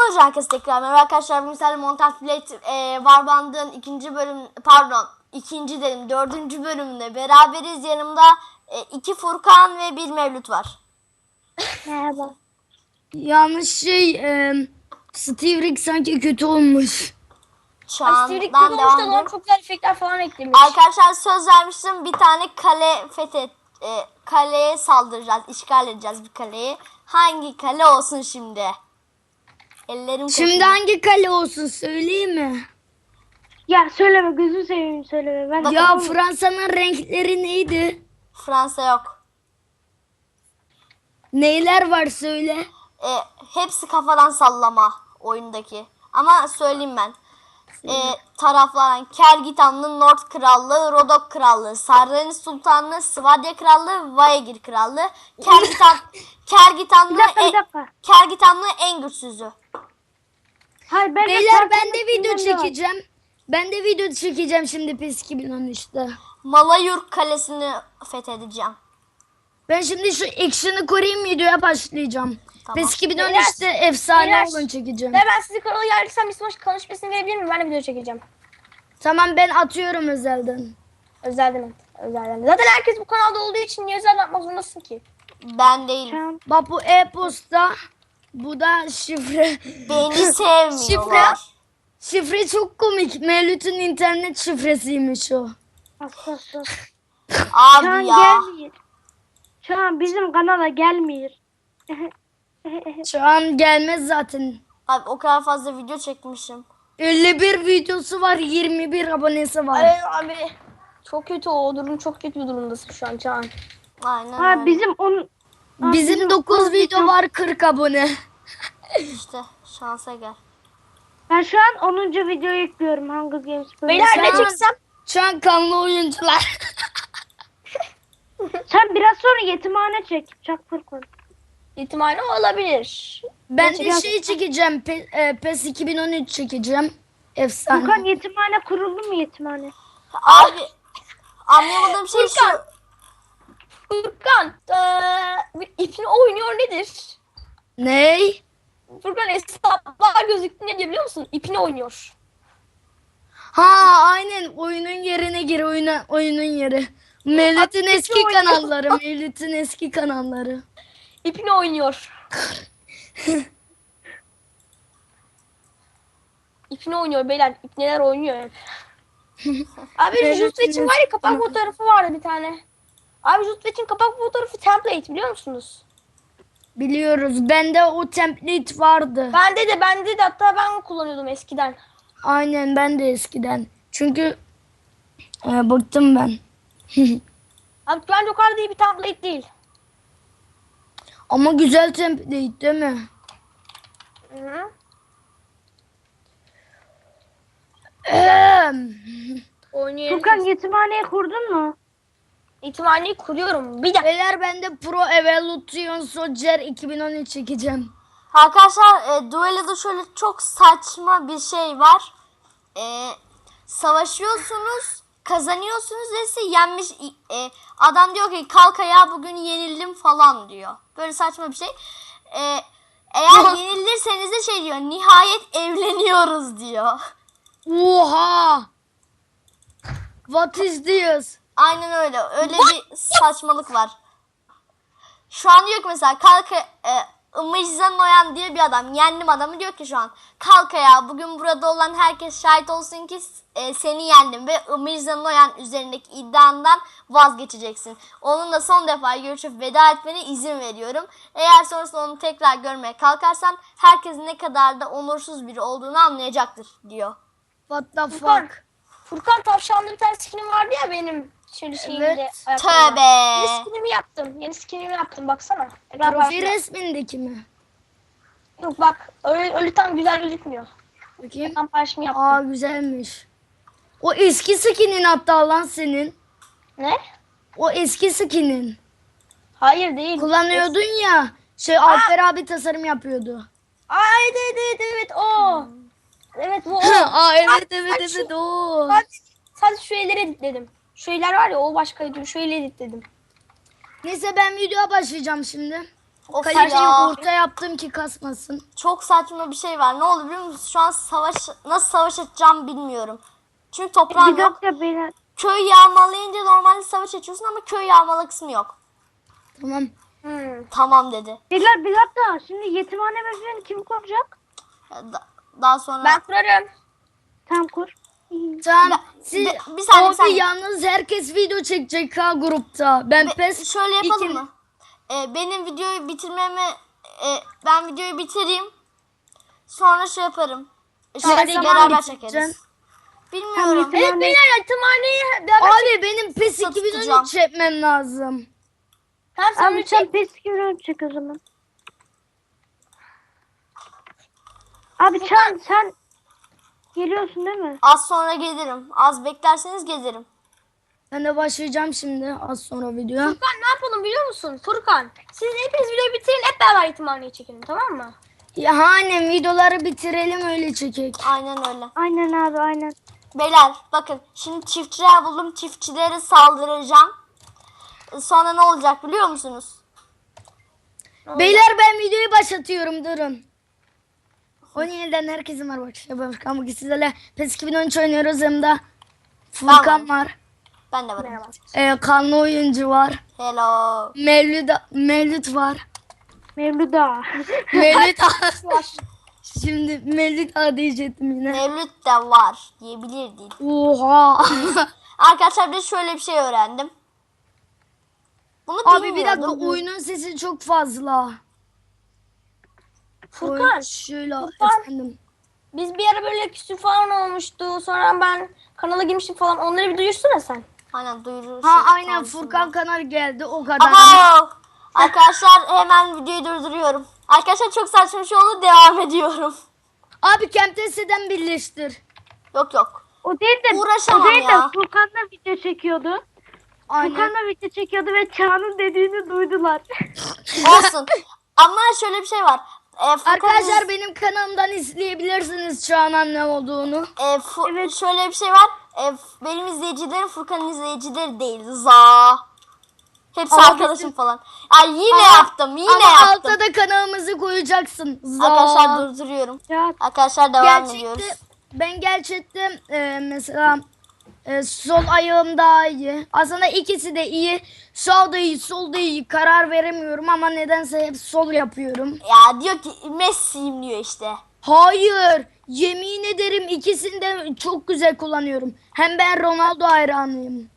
Teknoloji herkes tekrar. Merhaba arkadaşlar. Sizlerle Montaj Plate e, Warband'ın ikinci bölüm pardon ikinci dedim dördüncü bölümünde beraberiz. Yanımda e, iki Furkan ve bir Mevlüt var. Merhaba. Yanlış şey e, Steve Rick sanki kötü olmuş. Şu an Asterik ben olmuş devam ediyorum. çok güzel efektler falan eklemiş. Arkadaşlar söz vermiştim bir tane kale fethet e, kaleye saldıracağız. işgal edeceğiz bir kaleyi. Hangi kale olsun şimdi? Ellerim Şimdi hangi kale olsun söyleyeyim mi? Ya söyleme gözünü seveyim söyleme. Ben Ya Fransa'nın renkleri neydi? Fransa yok. Neyler var söyle. E, hepsi kafadan sallama oyundaki. Ama söyleyeyim ben. E, tarafların Kergitanlı Nord Krallığı, Rodok Krallığı, Sarrani Sultanlığı, Svadya Krallığı, Vaegir Krallığı. Kergitan, Kergitanlı, e-. Kergitanlı en güçsüzü. Hayır ben Beyler ben de video çekeceğim. Ben de video çekeceğim şimdi PES 2013'te. Malayurk Kalesi'ni fethedeceğim. Ben şimdi şu action'ı koruyayım videoya başlayacağım. Tamam. PES 2013'te efsane Beyler. olun çekeceğim. Ve ben sizi kanalı yerliksem bir smash konuşmasını verebilir miyim? Ben de video çekeceğim. Tamam ben atıyorum özelden. Özelden at. Özelden. Zaten herkes bu kanalda olduğu için niye özelden atmak zorundasın ki? Ben değilim. Bak bu e-posta. Bu da şifre. Beni sevmiyorlar. Şifre çok komik. Mevlüt'ün internet şifresiymiş o. Abi ya. Şu an bizim kanala gelmiyor. Şu an gelmez zaten. Abi o kadar fazla video çekmişim. 51 videosu var, 21 abonesi var. Ay abi. Çok kötü o durum. Çok kötü bir durumdasın şu an Can. Aynen ha öyle. bizim on Ha, Bizim 9 video var, 40 abone. İşte şansa gel. ben şu an 10. videoyu yüklüyorum Hunger Games bölümü. Beyler ne Can. çeksem? Şu an kanlı oyuncular. Sen biraz sonra yetimhane çek. Çak Furkan. İhtimali olabilir. ben de şey çekeceğim. Pe- e, PES 2013 çekeceğim. Efsane. Furkan yetimhane kuruldu mu yetimhane? Abi anlamadığım şey şu. Furkan. Eee bir ipini oynuyor nedir? Ney? Furkan hesaplar gözüktü ne diyor biliyor musun? İpini oynuyor. Ha aynen oyunun yerine gir oyuna, oyunun yeri. Mevlüt'ün eski oynuyor. kanalları. Mevlüt'ün eski kanalları. İpini oynuyor. İpini oynuyor beyler. İpneler oynuyor hep. Abi Jutveç'in var ya kapak fotoğrafı vardı bir tane. Abi Jutveç'in kapak fotoğrafı template biliyor musunuz? Biliyoruz. Bende o template vardı. Bende de bende de hatta ben kullanıyordum eskiden. Aynen ben de eskiden. Çünkü e, bıktım ben. Abi bence o kadar iyi bir template değil. Ama güzel template değil mi? Hı -hı. Furkan yetimhaneyi kurdun mu? İhtimalini kuruyorum. Bir dakika. Beyler ben de Pro Evolution Soldier 2013 çekeceğim. Arkadaşlar e, Duello'da şöyle çok saçma bir şey var. E, savaşıyorsunuz, kazanıyorsunuz ve size yenmiş e, adam diyor ki kalk ayağa bugün yenildim falan diyor. Böyle saçma bir şey. E, eğer yenilirseniz de şey diyor nihayet evleniyoruz diyor. Oha! What is this? Aynen öyle. Öyle bir saçmalık var. Şu an ki mesela kalk e, Imıcıza Noyan diye bir adam. Yendim adamı diyor ki şu an. Kalk ya bugün burada olan herkes şahit olsun ki e, seni yendim ve Imıcıza Noyan üzerindeki iddiandan vazgeçeceksin. Onunla son defa görüşüp veda etmene izin veriyorum. Eğer sonrasında onu tekrar görmeye kalkarsan herkes ne kadar da onursuz biri olduğunu anlayacaktır diyor. What the Furkan. fuck? Furkan tavşanlı bir tane skinim vardı ya benim. Şöyle şeyimde. Evet. ayaklarımda. Tövbe. Yeni skinimi yaptım. Yeni skinimi yaptım baksana. Profil resmindeki mi? Yok bak öyle, öyle tam güzel gözükmüyor. Bakayım. Ekran paylaşımı yaptım. Aa güzelmiş. O eski skinin hatta lan senin. Ne? O eski skinin. Hayır değil. Kullanıyordun ya. Şey Alper abi tasarım yapıyordu. Aa evet evet evet, evet o. Evet bu o. Aa evet evet evet şu- o. Sadece, sadece şu elleri editledim. Şu eller var ya o başkaydı. Eli editledim. Neyse ben videoya başlayacağım şimdi. Of Her şeyi ya. orta yaptım ki kasmasın. Çok saçma bir şey var. Ne oldu biliyor musunuz? Şu an savaş nasıl savaş açacağım bilmiyorum. Çünkü toprağım Bir yok. beyler. Köy yağmalayınca normalde savaş açıyorsun ama köy yağmala kısmı yok. Tamam. Hmm. Tamam dedi. Beyler bir dakika. Şimdi yetimhane mevzini kim kuracak? Da- daha sonra Ben kurarım. Tam kur. Tamam. Siz, bir- bir saniye, bir Abi saniye. yalnız herkes video çekecek ha grupta. Ben Be- pes şöyle yapalım iki- mı? Ee, benim videoyu bitirmemi e, ben videoyu bitireyim. Sonra şey yaparım. Şey, Hadi beraber çekeriz. Bilmiyorum. Tamam, Evet beyler yetimhaneyi beraber Abi benim pes Satacağım. 2013 çekmem lazım. Tamam sen Abi bir sen çek. pes gibi çek o zaman. Abi Çağan sen geliyorsun değil mi? Az sonra gelirim. Az beklerseniz gelirim. Ben de başlayacağım şimdi az sonra video. Furkan ne yapalım biliyor musun? Furkan siz hepiniz videoyu bitirin hep beraber yetimhaneyi çekelim tamam mı? Ya hani videoları bitirelim öyle çekek. Aynen öyle. Aynen abi aynen. Beyler bakın şimdi çiftçiler buldum. Çiftçilere saldıracağım. Sonra ne olacak biliyor musunuz? Beyler ben videoyu başlatıyorum durun. 17'den herkese merhaba arkadaşlar. Ben Furkan bugün sizlerle PES 2013 oynuyoruz. Hem de Furkan Tamam. var. Ben de varım. Ee, kanlı oyuncu var. Hello. Mevlüt, Mevlüt var. Mevluda. Mevlüt Şimdi Mevlüt ağa diyecektim yine. Mevlüt de var diyebilirdik. Oha. Arkadaşlar bir şöyle bir şey öğrendim. Bunu Abi bir dakika oyunun sesi çok fazla. Furkan, şöyle Furkan. efendim. Biz bir ara böyle küsür falan olmuştu. Sonra ben kanala girmiştim falan. Onları bir duyursana sen. Aynen duyuru. Ha aynen konusunda. Furkan kanal geldi o kadar. Abo! Arkadaşlar hemen videoyu durduruyorum. Arkadaşlar çok saçma bir şey oldu. Devam ediyorum. Abi Camtasia'dan birleştir. Yok yok. O değil de Uğraşamam o değil de ya. Furkan'la video çekiyordu. Aynen. Furkan'la video çekiyordu ve Çağan'ın dediğini duydular. Olsun. Ama şöyle bir şey var. Furkan Arkadaşlar benim kanalımdan izleyebilirsiniz Çağan'ın ne olduğunu. e, Fu- şöyle bir şey var. E, benim izleyicilerim Furkan'ın izleyicileri değil. Za. Hepsi Ama arkadaşım falan. Ay yine yaptım. Yine Ama yaptım. altta da kanalımızı koyacaksın. Za. Arkadaşlar durduruyorum. Ya Arkadaşlar devam ediyoruz. Gerçekte ben gerçekten e, mesela e, sol ayağım daha iyi. Aslında ikisi de iyi. Sağ da iyi, sol da iyi. Karar veremiyorum ama nedense hep sol yapıyorum. Ya diyor ki Messi'yim diyor işte. Hayır. Yemin ederim ikisini de çok güzel kullanıyorum. Hem ben Ronaldo hayranıyım.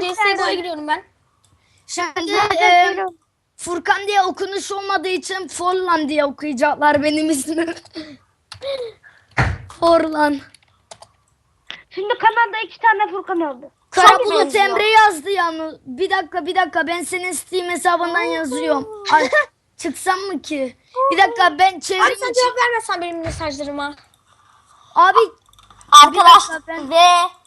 De CSGO'ya giriyorum ben. Şimdi e, Furkan diye okunuş olmadığı için Forlan diye okuyacaklar benim ismim. Forlan. Şimdi kanalda iki tane Furkan oldu. Karabulut benziyor. Emre yazdı yalnız. Bir dakika bir dakika ben senin Steam hesabından yazıyorum. Ay, çıksam mı ki? Bir dakika ben Abi çevrim sen cevap vermezsen benim mesajlarıma. Abi Arkadaşlar ben- ve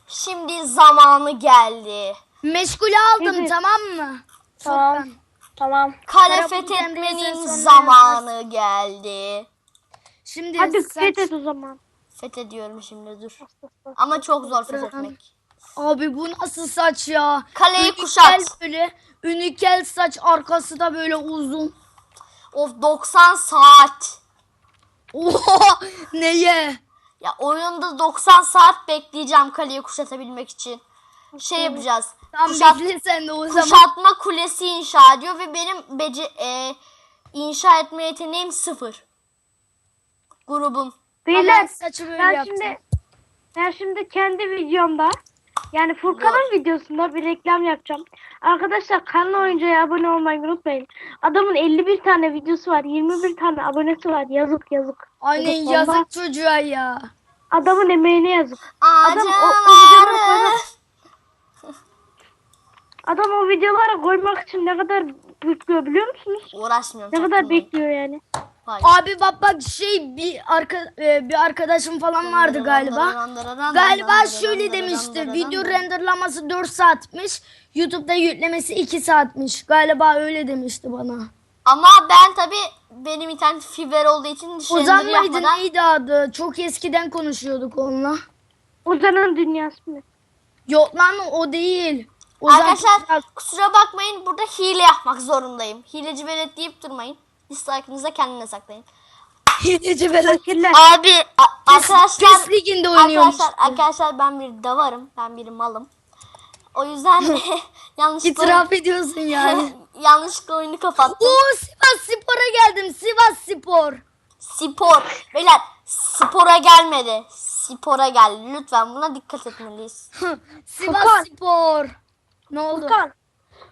şimdi zamanı geldi. meşgule aldım tamam mı? Tamam. Furkan. Tamam. Kale Karabulut Emre'ye fethetmenin sen sonra zamanı geldi. Şimdi Hadi saç- fethet o zaman. Fethediyorum şimdi dur. Ama çok zor fethetmek. Abi bu nasıl saç ya? Kaleyi Ünikel kuşat. böyle. Ünikel saç arkası da böyle uzun. Of 90 saat. Oha neye? Ya oyunda 90 saat bekleyeceğim kaleyi kuşatabilmek için. Şey yapacağız. Tam Kuşat, bekle sen de o zaman. kuşatma kulesi inşa ediyor ve benim bece e, inşa etme yeteneğim sıfır. Grubum. Beyler Ama saçı böyle ben yaptım. şimdi ben şimdi kendi videomda yani Furkan'ın videosunda bir reklam yapacağım. Arkadaşlar kanal oyuncuya abone olmayı unutmayın. Adamın 51 tane videosu var. 21 tane abonesi var. Yazık yazık. Aynen Vallahi yazık çocuğa ya. Adamın emeğine yazık. Adam o- o videoları. Adam o videolara koymak için ne kadar bekliyor biliyor musunuz? Uğraşmıyorum. Ne kadar bekliyor yani. Hayır. Abi bak bak şey bir arka e, bir arkadaşım falan vardı galiba. Galiba şöyle demişti. Video renderlaması 4 saatmiş. YouTube'da yüklemesi 2 saatmiş. Galiba öyle demişti bana. Ama ben tabi benim internet fiber olduğu için Ozan render mıydı yapmadan neydi adı? Çok eskiden konuşuyorduk onunla. Ozan'ın dünyası mı? Yok lan o değil. O zaman Arkadaşlar kusura bakmayın burada hile yapmak zorundayım. Hileci velet deyip durmayın. Dislike'ınızı kendine saklayın. hileci velet. Abi a- arkadaşlar PES liginde oynuyormuş. arkadaşlar arkadaşlar ben bir davarım. Ben bir malım. O yüzden yanlışlıkla İtiraf ediyorsun yani. yanlışlıkla oyunu kapattım. Oo Sivas Spor'a geldim. Sivas Spor. Spor. Beyler spora gelmedi. Spora geldi. Lütfen buna dikkat etmeliyiz. Sivas. Spor. Ne oldu? Furkan.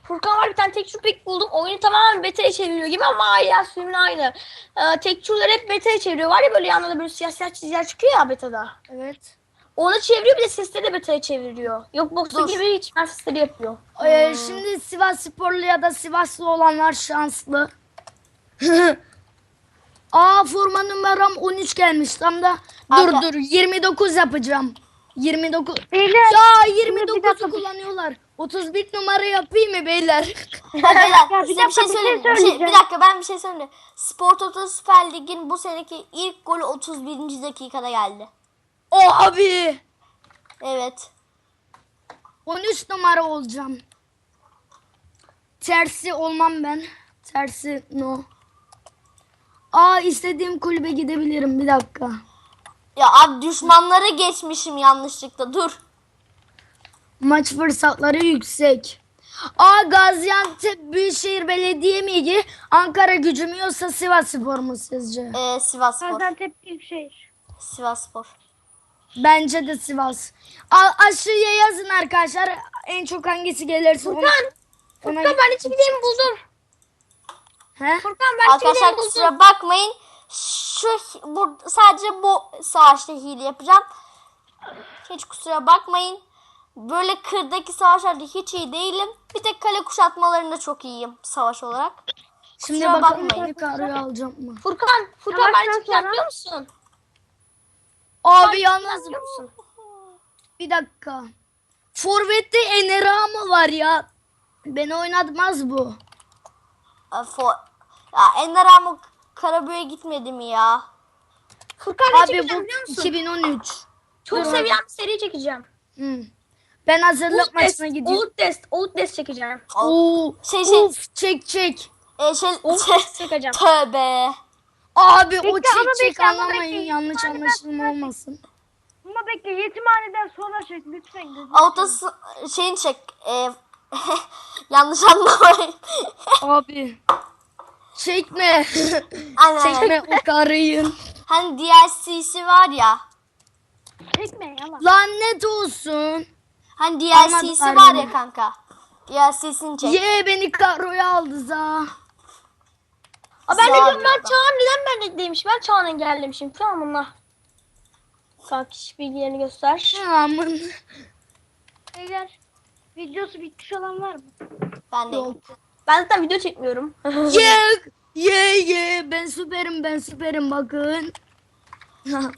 Furkan var bir tane tekstür pack buldum. Oyunu tamamen beta'ya çeviriyor gibi ama hala sürümün aynı. Ee, tekstürler hep beta'ya çeviriyor. Var ya böyle yanında da böyle siyah siyah çizgiler çıkıyor ya beta'da. Evet. Onu çeviriyor bir de sesleri de beta'ya çeviriyor. Yok Dur. gibi hiç sesleri yapıyor. Ee, şimdi Sivas Sporlu ya da Sivaslı olanlar şanslı. Aa forma numaram 13 gelmiş. Tam da dur Arka- dur 29 yapacağım. 29. Beyler, Ya şimdi bir 29'u dakika. kullanıyorlar. 31 numara yapayım mı beyler? Ya beyler size bir dakika, şey bir şey söyleyeyim. Bir, şey- söyleyeceğim. bir dakika ben bir şey söyleyeyim. Spor Toto Süper Lig'in bu seneki ilk golü 31. dakikada geldi. o abi. Evet. 13 numara olacağım. Tersi olmam ben. Tersi no. Aa istediğim kulübe gidebilirim bir dakika. Ya abi düşmanlara geçmişim yanlışlıkla. Dur. Maç fırsatları yüksek. Aa Gaziantep Büyükşehir Belediye miydi? Ankara gücü mü yoksa Sivas Spor mu sizce? Ee, Sivas Spor. Gaziantep Büyükşehir. Sivas Spor. Bence de Sivas. A aşağıya yazın arkadaşlar. En çok hangisi gelirse ona. Furkan. ona Furkan ben hiçbir gideyim buldum. He? Furkan ben hiçbir Arkadaşlar kusura bakmayın. Şu bu sadece bu savaşta hile yapacağım. Hiç kusura bakmayın. Böyle kırdaki savaşlarda hiç iyi değilim. Bir tek kale kuşatmalarında çok iyiyim savaş olarak. Şimdi Kusura bakalım bakmayın. beni karıya alacağım mı? Furkan. Furkan ben yapmıyor musun? Abi yalnız musun? bir dakika. Forvet'te Enera mı var ya? Beni oynatmaz bu. E, fo- ya Ender Amok Karabük'e gitmedi mi ya? Furkan ne Abi çekeceğim bu biliyor musun? 2013. Çok Dur sevilen bir seri çekeceğim. Hı. Ben hazırlık Outlast, maçına gidiyorum. Outlast, Outlast çekeceğim. Oo, Şey, şey. Uf, çek çek. E, şey, Outlast çekeceğim. tövbe. Abi o Bekle, çek ama çek bekle, ama anlamayın bekle. yanlış anlaşılma olmasın. Ama bekle yetimhaneden sonra çek lütfen. Autosu şeyin çek. E, yanlış anlamayın. Abi. Çekme. Aynen. Çekme o karıyı. Hani DLC'si var ya. Çekme ama. Lanet olsun. Hani DLC'si Aman var ya kanka. DLC'sini çek. Ye beni karoya aldı za. Aa, ben de Sağ diyorum ben. Çağan neden ben demiş? Ben Çağan'ı engellemişim. Şu an bununla. Bak kişi bilgilerini göster. Aman. Beyler videosu bitmiş olan var mı? Ben de. Yok. Ben zaten video çekmiyorum. Ye ye ye ben süperim ben süperim bakın.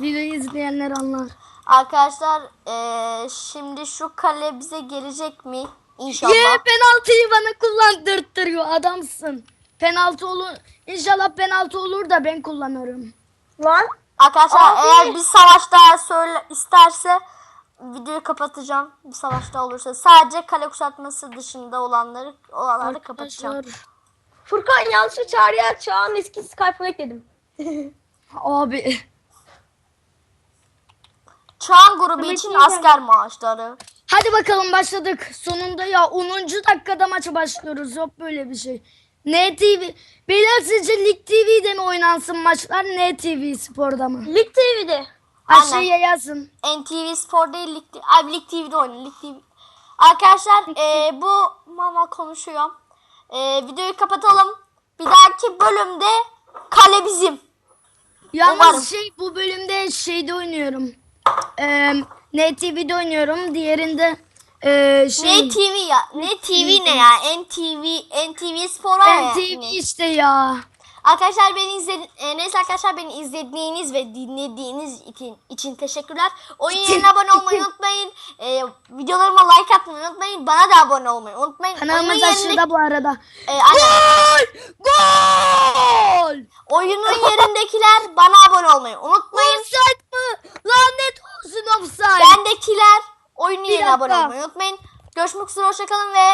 Videoyu izleyenler anlar. Arkadaşlar eee, şimdi şu kale bize gelecek mi? İnşallah. Ye penaltıyı bana kullandırttırıyor adamsın. Penaltı olur. İnşallah penaltı olur da ben kullanırım. Lan. Arkadaşlar Abi. eğer bir savaş daha söyle isterse videoyu kapatacağım. Bir savaş daha olursa sadece kale kuşatması dışında olanları olanları kapatacağım. Furkan yanlışlıkla çağrıya Çağan'ın eski Skype'ına ekledim. Abi. Çağan grubu Tabii için ki asker maaşları. Hadi bakalım başladık. Sonunda ya 10. dakikada maça başlıyoruz. Yok böyle bir şey. NTV. Beyler sizce Lig TV'de mi oynansın maçlar? NTV Spor'da mı? Lig TV'de. Aşağıya yazın. NTV Spor değil Lig, TV Abi, Lig TV'de oynayın. Lig TV. Arkadaşlar eee, bu mama konuşuyor. Eee, videoyu kapatalım. Bir dahaki bölümde kale bizim. Yalnız Umarım. şey bu bölümde şeyde oynuyorum. Ee, NTV'de oynuyorum. Diğerinde ee, şey Ne TV ya? Ne TV ne ya? NTV NTV Spor var ya. NTV işte ya. Arkadaşlar beni izledi e, neyse arkadaşlar beni izlediğiniz ve dinlediğiniz için, için teşekkürler. Oyun yerine abone olmayı unutmayın. E, videolarıma like atmayı unutmayın. Bana da abone olmayı unutmayın. Kanalımız yerine- aşağıda bu arada. e, aynen. Gol! Oyunun yerindekiler bana abone olmayı unutmayın. Offside mı? Lanet olsun offside. Bendekiler oyunun yerine abone olmayı unutmayın. Görüşmek üzere hoşçakalın ve